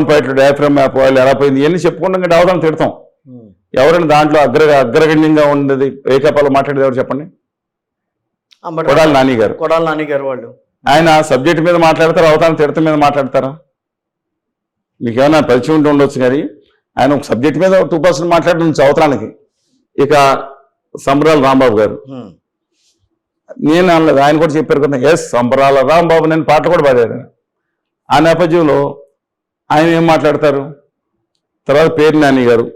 Down పైట్లు diaphragm map వాళ్ళు ఎలా పోయింది ఇవన్నీ చెప్పుకుంటాం కంటే అవతల తిడతాం. ఎవరైనా దాంట్లో అగ్ర అగ్రగణ్యంగా ఉండేది ఏకపాలో మాట్లాడేది ఎవరు చెప్పండి? కొడాలి నాని గారు. కొడాలి నాని గారు వాళ్ళు. ఆయన సబ్జెక్ట్ మీద మాట్లాడతారా అవతారం తిడత మీద మాట్లాడతారా? మీకు ఏమైనా పరిచయం ఉండి ఉండొచ్చు కానీ ఆయన ఒక సబ్జెక్ట్ మీద టూ పర్సెంట్ మాట్లాడడం అవతరానికి ఇక సంబరాల రాంబాబు గారు. నేను అనలేదు ఆయన కూడా చెప్పారు కదా ఎస్ సంబరాల రాంబాబు నేను పాట కూడా పాడారు. ఆ నేపథ్యంలో ఆయన ఏం మాట్లాడతారు? తర్వాత పేరు నాని గారు.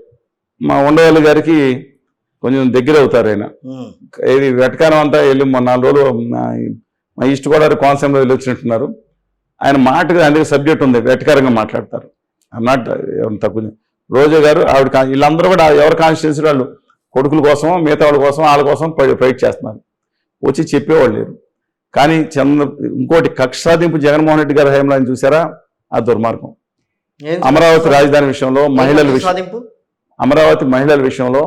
మా ఉండవల్లి గారికి కొంచెం దగ్గర అవుతారు ఆయన. ఇది వెటకారం అంతా వెళ్ళి మొన్న నాలుగు రోజులు మా- మా ఈస్ట్ గోదావరి కోనసీమలో వెళ్ళి వచ్చినట్టున్నారు. ఆయన మాటగా అందుకే సబ్జెక్ట్ ఉంది వెటకారంగా మాట్లాడతారు. అన్నట్టు ఎవరిని తక్కువ రోజా గారు ఆవిడ వీళ్ళందరూ కూడా ఎవరి కాన్స్టిట్యూన్సీ వాళ్ళు కొడుకుల కోసం మిగతా వాళ్ళ కోసం వాళ్ళ కోసం ఫైట్ చేస్తున్నారు. వచ్చి చెప్పేవాళ్ళు లేరు. కానీ చంద్ర ఇంకోటి కక్ష సాధింపు జగన్మోహన్ రెడ్డి గారి హయాంలో ఆయన చూసారా? ఆ దుర్మార్గం. అమరావతి రాజధాని విషయంలో మహిళల విషయం అమరావతి మహిళల విషయంలో.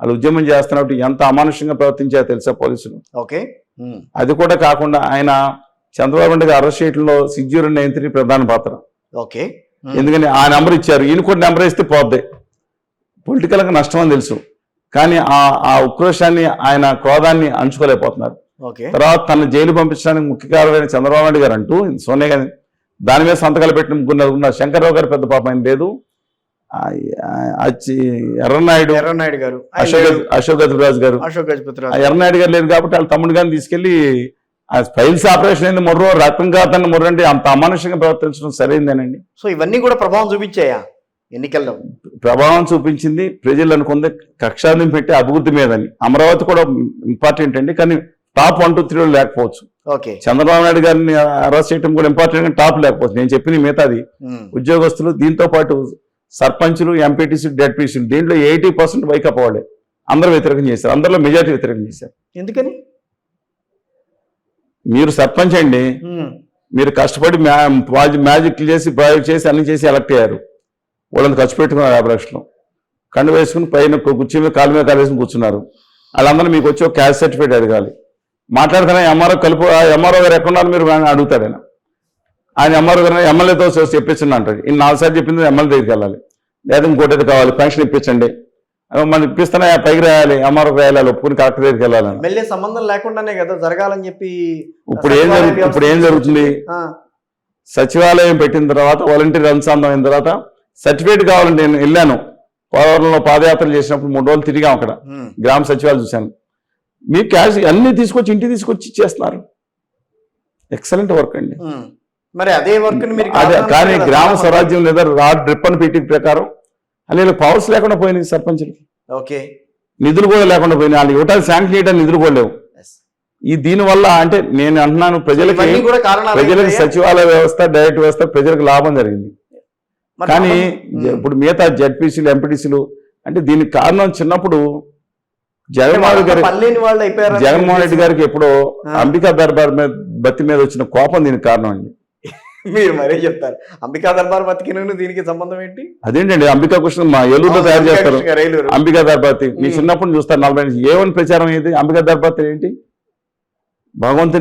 వాళ్ళు ఉద్యమం చేస్తున్నప్పుడు ఎంత అమానుషంగా ప్రవర్తించారో తెలుసా పోలీసులు? ఓకే. అది కూడా కాకుండా ఆయన చంద్రబాబు నాయుడు గారు అరెస్ట్ చేయడంలో సిక్స్ జీరో నైన్ త్రీ ప్రధాన పాత్ర. ఓకే. ఎందుకని ఆ నెంబర్ ఇచ్చారు. ఈయన కూడా నెంబర్ ఇస్తే పోద్ది. పొలిటికల్గా నష్టం అని తెలుసు. కానీ ఆ ఆ ఉక్రోషాన్ని ఆయన క్రోధాన్ని అంచుకోలేకపోతున్నారు. తర్వాత తన జైలు పంపించడానికి ముఖ్య కారణమైన చంద్రబాబు నాయుడు గారు అంటూ సోనియా గాంధీ దాని మీద సంతకాలు పెట్టిన ముగ్గురు ఉన్న శంకర్రావు గారు పెద్ద పాపం లేదు. ఎర్రనాయుడు ఎర్రనాయుడు గారు అశోక్. అశోక్ గజరాజు గారు. అశోక్ గజపతి ఆ రాజు ఎర్రనాయుడు గారు లేదు కాబట్టి వాళ్ళ తమ్ముడు గారిని తీసుకెళ్ళి ఆ ఫైల్స్ ఆపరేషన్ అయింది మొర్రో రక్తం కాదని మొర్ర అంటే అంత అమానుషంగా ప్రవర్తించడం సరైందేనండి. సో ఇవన్నీ కూడా ప్రభావం చూపించాయా ఎన్నికల్లో? ప్రభావం చూపించింది ప్రజలు అనుకుంది కక్షాన్ని పెట్టి అభివృద్ధి మీదని. అమరావతి కూడా ఇంపార్టెంట్ అండి కానీ టాప్ వన్ టూ త్రీలో లేకపోవచ్చు. చంద్రబాబు నాయుడు గారిని అరెస్ట్ చేయడం కూడా ఇంపార్టెంట్ టాప్ లేకపోవచ్చు నేను చెప్పిన మిగతాది. ఉద్యోగస్తులు దీంతో పాటు సర్పంచులు ఎంపీటీసీ డెడ్పీసీలు దీంట్లో ఎయిటీ పర్సెంట్ వైకప్ వాళ్ళే. అందరూ వ్యతిరేకం చేశారు. అందరిలో మెజార్టీ వ్యతిరేకం చేశారు. ఎందుకని? మీరు సర్పంచ్ అండి. మీరు కష్టపడి మ్యా ప్రాజె- మ్యాజిక్లు చేసి ప్రాజెక్ట్ చేసి అన్ని చేసి ఎలక్ట్ అయ్యారు. వాళ్ళని ఖర్చు పెట్టుకున్నారు యాభై లక్షలు కండు వేసుకుని పైన కుర్చీ మీద కాలు మీద కాలు వేసుకుని కూర్చున్నారు. వాళ్ళందరూ మీకు వచ్చి ఒక క్యాష్ సర్టిఫికేట్ అడగాలి. మాట్లాడుతున్నా ఎంఆర్ఓ కలుపు ఎంఆర్ఓ గారు ఎక్కడ ఉన్నారు మీరు? అని అడుగుతాడు ఆయన. ఆయన ఎంఆర్ఓ గారు ఎమ్మెల్యేతో చెప్పించండి అంటాడు ఈ నాలుగు సార్లు చెప్పింది ఎమ్మెల్యే దగ్గరికి వెళ్ళాలి. లేదా ఇంకోటి కావాలి పెన్షన్ ఇప్పించండి. మనం ఇప్పిస్తున్నా పైకి రాయాలి ఎంఆర్ఓ రాయాలి ఒప్పుకుని కరెక్ట్ దగ్గరికి వెళ్ళాలని ఎమ్మెల్యే సంబంధం లేకుండానే కదా జరగాలని చెప్పి ఇప్పుడు ఏం జరుగుతుంది ఇప్పుడు ఏం జరుగుతుంది? సచివాలయం పెట్టిన తర్వాత వాలంటీర్ అనుసంధానం అయిన తర్వాత సర్టిఫికేట్ కావాలంటే నేను వెళ్ళాను. పోలవరంలో పాదయాత్ర చేసినప్పుడు మూడు రోజులు తిరిగాం అక్కడ. గ్రామ సచివాలయం చూశాను. మీ క్యాష్ అన్ని తీసుకొచ్చి ఇంటికి తీసుకొచ్చి ఇచ్చేస్తున్నారు ఎక్సలెంట్ వర్క్ అండి. మరి అదే వర్క్ అదే కానీ గ్రామ. స్వరాజ్యం లేదా రా డ్రిప్ అని పీటీ ప్రకారం అలాగే పవర్స్ లేకుండా పోయినాయి సర్పంచులకి ఓకే నిధులు కూడా లేకుండా పోయినాయి వాళ్ళు ఇవ్వటానికి శాంక్షన్ చేయడానికి నిధులు కూడా లేవు. ఈ దీని వల్ల అంటే నేను అంటున్నాను ప్రజలకి ప్రజలకు? సచివాలయ వ్యవస్థ డైరెక్ట్ వ్యవస్థ ప్రజలకు లాభం జరిగింది కానీ. ఇప్పుడు మిగతా జడ్పీసీలు ఎంపీటీసీలు అంటే దీనికి కారణం చిన్నప్పుడు జగన్మోహన్ గారి పనిలేని వాళ్ళు అయిపోయారు జగన్మోహన్ రెడ్డి గారికి ఎప్పుడో. అంబికా దర్బార్ మీద బత్తి మీద వచ్చిన కోపం దీనికి కారణం అండి. మీరు మరే చెప్తారు. అంబికా దర్బార్ బతికిన దీనికి సంబంధం ఏంటి? అదేంటండి? అంబికా కృష్ణ మా ఏలూరులో తయారు చేస్తారు. అంబికా దర్బాతి మీ. చిన్నప్పుడు చూస్తారు నలభై ఏమని ప్రచారం అయ్యేది అంబికా దర్బాతి ఏంటి? భగవంతుని